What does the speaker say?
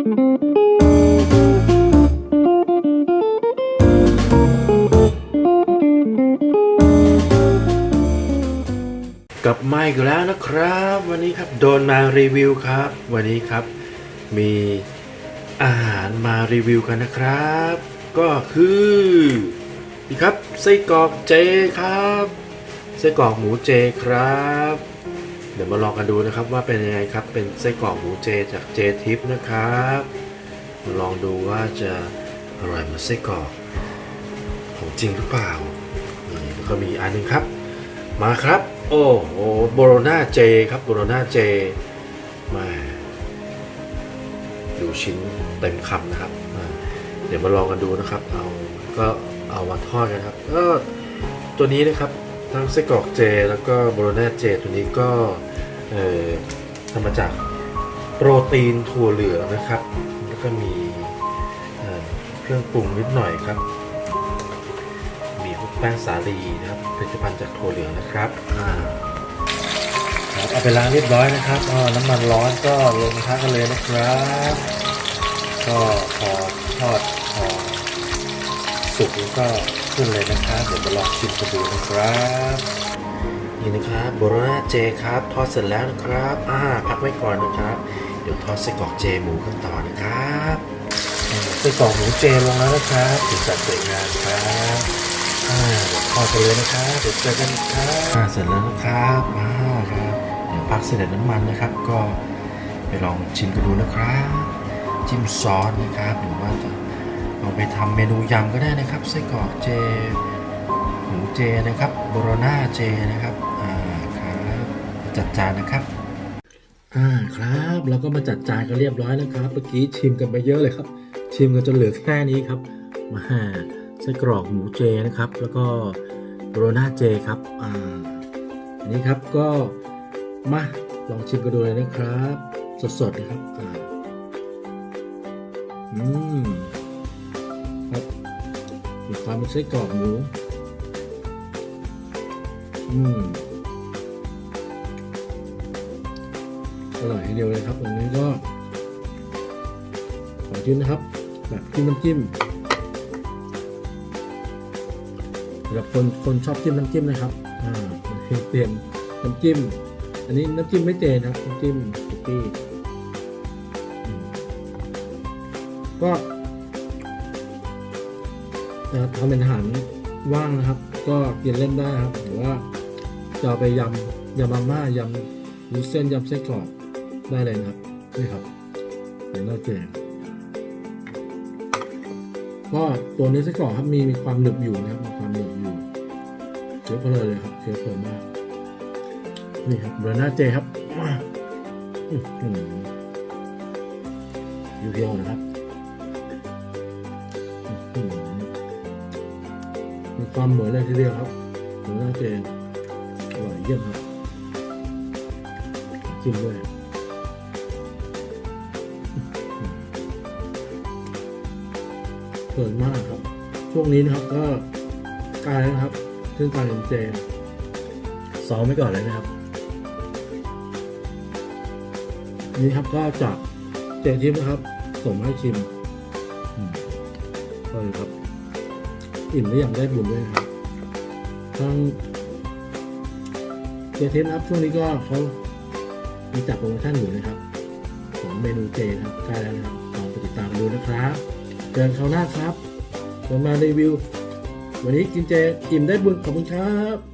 กลับมาอีกแล้วนะครับ วันนี้ครับโดนมารีวิวครับ วันนี้ครับ มีอาหารมารีวิวกันนะครับ ก็คือนี่ครับไส้กรอกเจครับไส้กรอกหมูเจครับ ดี๋ยวมาลองกันดูนะครับว่าเป็นยังไงครับ เป็นไส้กรอกหมูเจจากเจทิปนะครับมาลองดูว่าจะอร่อยเหมือนไส้กรอกของจริงหรือเปล่านี่แล้วก็มีอันหนึงครับ มาครับ โอ้โหโบโรนาเจครับโบโรนาเจมาดูชิ้นเต็มคำนะครับเดี๋ยวมาลองกันดูนะครับเอาก็เอามาทอดกันครับก็ตัวนี้นะครับทั้งไส้กรอกเจ แล้วก็โบโรนาเจ ตัวนี้ก็ เอ่อทำมาจากโปรตีนถั่วเหลืองนะครับ แล้วก็มีเเครื่องปรุงนิดหน่อยครับ มีพวกแป้งสาลีนะครับผลิตภัณฑ์จากถั่วเหลืองนะครับอ่าเอาไปล้างเรียบร้อยนะครับน้ำมันร้อนก็ลงกระทะกันเลยนะครับ ก็พอทอดพอสุกแล้วก็ขึ้นเลยนะครับ เดี๋ยวมาลองชิมกันดูนะครับ นี่นะครับโบโรนาเจครับทอดเสร็จแล้วนะครับอ่าพักไว้ก่อนนะครับ เดี๋ยวทอดไส้กรอกเจหมูกันต่อนะครับไส้กรอกหมูเจลงแล้วนะครับสีสันสวยงามครับอ่าเดี๋ยวทอดกันเลยนะครับเดี๋ยวเจอกันครับอ่าเสร็จแล้วนะครับอ่าครับเดี๋ยวพักเสด็จน้ำมันนะครับ ก็ไปลองชิมกันดูนะครับจิ้มซอสนะครับหรือว่าจะเอาไปทำเมนูยำก็ได้นะครับไส้กรอกเจ หมูเจนะครับโบโรนาเจนะครับอ่าครับจัดจานนะครับอ่าครับเราก็มาจัดจานกันเรียบร้อยนะครับเมื่อกี้ชิมกันไปเยอะเลยครับ ชิมกันจนเหลือแค่นี้ครับมาไส้กรอกหมูเจนะครับ แล้วก็โบโรนาเจครับอ่าอันนี้ครับก็มาลองชิมกันดูเลยนะครับ สดๆนะครับอ่าอืมครับมีความเป็นไส้กรอกหมู อืมอร่อยทีเดียวเลยครับตรงนี้ก็ขอจิ้มนะครับ แบบจิ้มน้ำจิ้มสำหรับคนคนชอบจิ้มน้ำจิ้มนะครับ อ่าเตรียมน้ำจิ้ม อันนี้น้ำจิ้มไม่เจนะครับน้ำจิ้มสุกี้ก็นะครับทำเป็นอาหารว่างนะครับ ก็กินเล่นได้ครับหรือว่า จะเอาไปยำยำมาม่ายำวุ้นเส้นยำไส้กรอกได้เลยนะครับนี่ครับเดี๋ยวเราเจงก็ตัวนี้ไส้กรอกครับมีมีความหนึบอยู่นะครับมีความหนึบอยู่เคี้ยวเพลินเลยครับเคี้ยวเพลินมากนี่ครับเบอร์หน้าเจครับอยู่เพียวนะครับมีความเหมือนเลยทีเดียวครับเบอร์หน้าเจ อร่อยเยี่ยมครับจิ้มด้วยเกินมากครับ ช่วงนี้นะครับก็กล้แล้วนะครับซึ่งการเรียนเจซ้อมไว้ก่อนเลยนะครับ นี่ครับก็จากเจทิปนะครับ ส่งให้ชิมอืมเลยครับ อิ่มแล้วยังได้บุญด้วยครับทั้ง เจเทปนะครัพช่วงนี้ก็เขามีจัดโปรโมชั่นอยู่นะครับ ของเมนูเจนครับใกล้แล้วนะครับลองไปติดตามดูนะครับเจอกันคราวหน้าครับจะมารีวิว วันนี้กินเจอิ่มได้บุญขอบคุณครับ